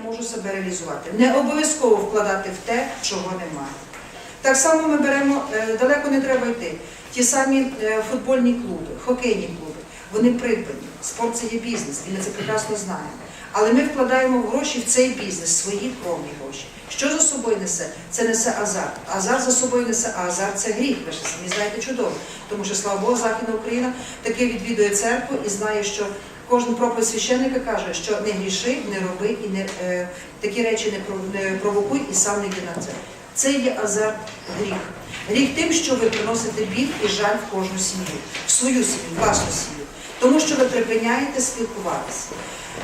можу себе реалізувати. Не обов'язково вкладати в те, чого немає. Так само ми беремо, е, далеко не треба йти. Ті самі е, футбольні клуби, хокейні клуби, вони придбані. Спорт це є бізнес, і ми це прекрасно знаємо. Але ми вкладаємо гроші в цей бізнес, свої кровні гроші. Що за собою несе? Це несе азарт. Азарт за собою несе, а азарт це гріх. Ви ж самі знаєте чудово. Тому що, слава Богу, Західна Україна таки відвідує церкву і знає, що кожен проповідь священника каже, що не гріши, не роби і не е, такі речі не, про- не провокуй і сам не йди на це. Це є азарт гріх. Гріх тим, що ви приносите біль і жаль в кожну сім'ю, в свою сім'ю, власну сім'ю, тому що ви припиняєте спілкуватися.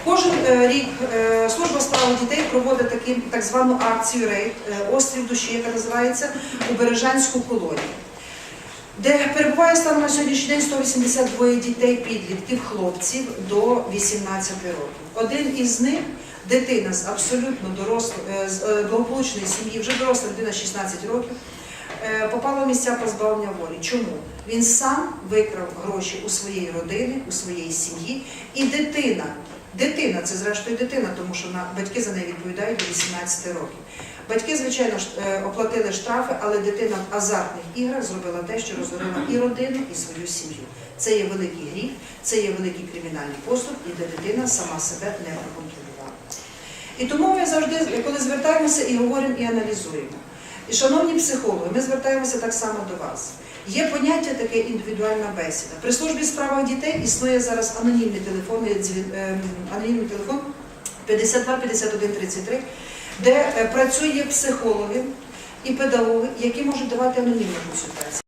Кожен е, рік е, служба справи дітей проводить такі, так звану акцію рейд е, Острів душі, яка називається у Бережанську колонію, де перебуває станом на сьогоднішній день 182 дітей, підлітків, хлопців до 18 років. Один із них дитина з абсолютно дорослої, е, е, благополучної сім'ї, вже доросла дитина 16 років. Е, Попала в місця позбавлення волі. Чому? Він сам викрав гроші у своєї родини, у своєї сім'ї, і дитина, дитина, це зрештою дитина, тому що батьки за неї відповідають до 18 років. Батьки, звичайно, е, оплатили штрафи, але дитина в азартних іграх зробила те, що розорила і родину, і свою сім'ю. Це є великий гріх, це є великий кримінальний поступ, і де дитина сама себе не проконтролювала. І тому ми завжди, коли звертаємося і говоримо, і аналізуємо. І, шановні психологи, ми звертаємося так само до вас. Є поняття таке індивідуальна бесіда. При службі справах дітей існує зараз анонімний телефон, дзвін- ем, анонімний телефон 52 51 33, де е, працює психологи і педагоги, які можуть давати анонімну консультацію.